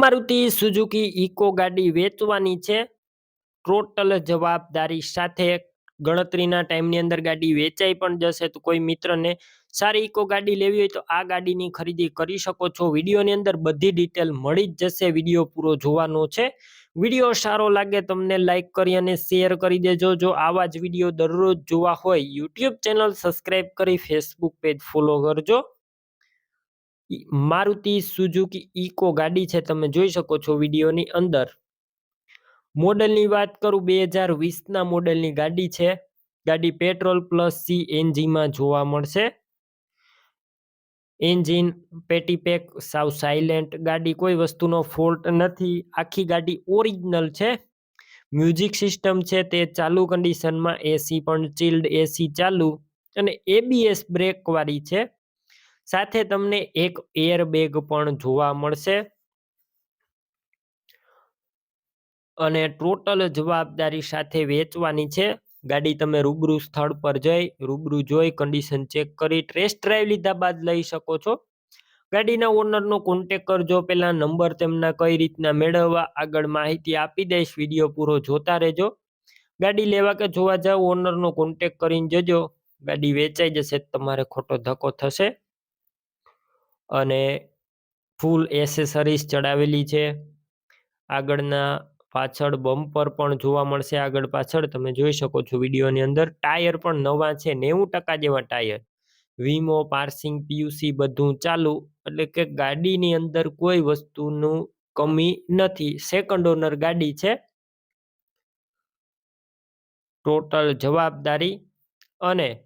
Maruti Suzuki eco ગાડી વેચવાની છે. ટોટલ જવાબદારી સાથે ગણતરીના ટાઈમની અંદર ગાડી વેચાઈ પણ જશે. તો કોઈ મિત્રને સારી ઇકો ગાડી લેવી હોય તો આ ગાડીની ખરીદી કરી શકો છો. વિડીયોની અંદર બધી ડિટેલ મળી જ જશે. વીડિયો પૂરો જોવાનો છે. વીડિયો સારો લાગે તમને લાઈક કરી અને શેર કરી દેજો. જો આવા જ વીડિયો દરરોજ જોવા હોય યુટ્યુબ ચેનલ સબસ્ક્રાઈબ કરી ફેસબુક પેજ ફોલો કરજો. મારુતિ સુઝુકી ઇકો ગાડી છે, તમે જોઈ શકો છો વિડીયોની અંદર. મોડલની વાત કરું, બે હજાર વીસના મોડલની ગાડી છે. ગાડી પેટ્રોલ પ્લસ સી એનજીમાં જોવા મળશે. એન્જિન પેટી પેક, સાવ સાયલેન્ટ ગાડી, કોઈ વસ્તુનો ફોલ્ટ નથી. આખી ગાડી ઓરિજિનલ છે. મ્યુઝિક સિસ્ટમ છે, તે ચાલુ કન્ડિશનમાં એસી પણ ચિલ્ડ એસી ચાલુ. અને એબીએસ બ્રેકવાળી છે. સાથે તમને એક એર બેગ પણ જોવા મળશે. અને ટોટલ જવાબદારી સાથે વેચવાની છે. ગાડી તમે રૂબરૂ સ્થળ પર જઈ, રૂબરૂ જોઈ કન્ડિશન ચેક કરી ટેસ્ટ ડ્રાઈવ લીધા બાદ લઈ શકો છો. ગાડીના ઓનરનો કોન્ટેક કરજો. પહેલા નંબર તેમના કઈ રીતના મેળવવા આગળ માહિતી આપી દઈશ. વીડિયો પૂરો જોતા રહેજો. ગાડી લેવા કે જોવા જાવ ઓનરનો કોન્ટેક કરીને જજો. ગાડી વેચાઈ જશે, તમારે ખોટો ધક્કો થશે. અને ફૂલ એસેસરીઝ ચડાવેલી છે. આગળના પાછળ બમ્પર પણ જોવા મળશે. આગળ પાછળ તમે જોઈ શકો છો વિડીયોની અંદર. ટાયર પણ નવા છે. નેવું ટકા જેવા ટાયર. વીમો, પાર્સિંગ પીયુસી બધું ચાલુ. એટલે કે ગાડીની અંદર કોઈ વસ્તુનું કમી નથી. સેકન્ડ ઓનર ગાડી છે. ટોટલ જવાબદારી અને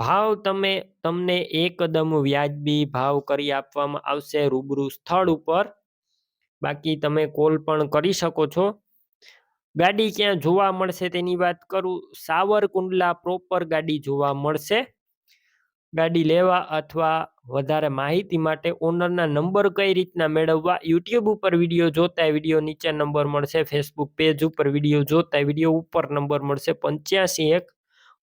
ભાવ તમે, તમને એકદમ વ્યાજબી ભાવ કરી આપવામાં આવશે રૂબરૂ સ્થળ ઉપર. બાકી તમે કોલ પણ કરી શકો છો. ગાડી ક્યાં જોવા મળશે તેની વાત કરું. સાવરકુંડલા પ્રોપર ગાડી જોવા મળશે. ગાડી લેવા અથવા વધારે માહિતી માટે ઓનરના નંબર કઈ રીતના મેળવવા યુટ્યુબ ઉપર વીડિયો જોતા વીડિયો નીચે નંબર મળશે ફેસબુક પેજ ઉપર વીડિયો જોતા વીડિયો ઉપર નંબર મળશે પંચ્યાસી એક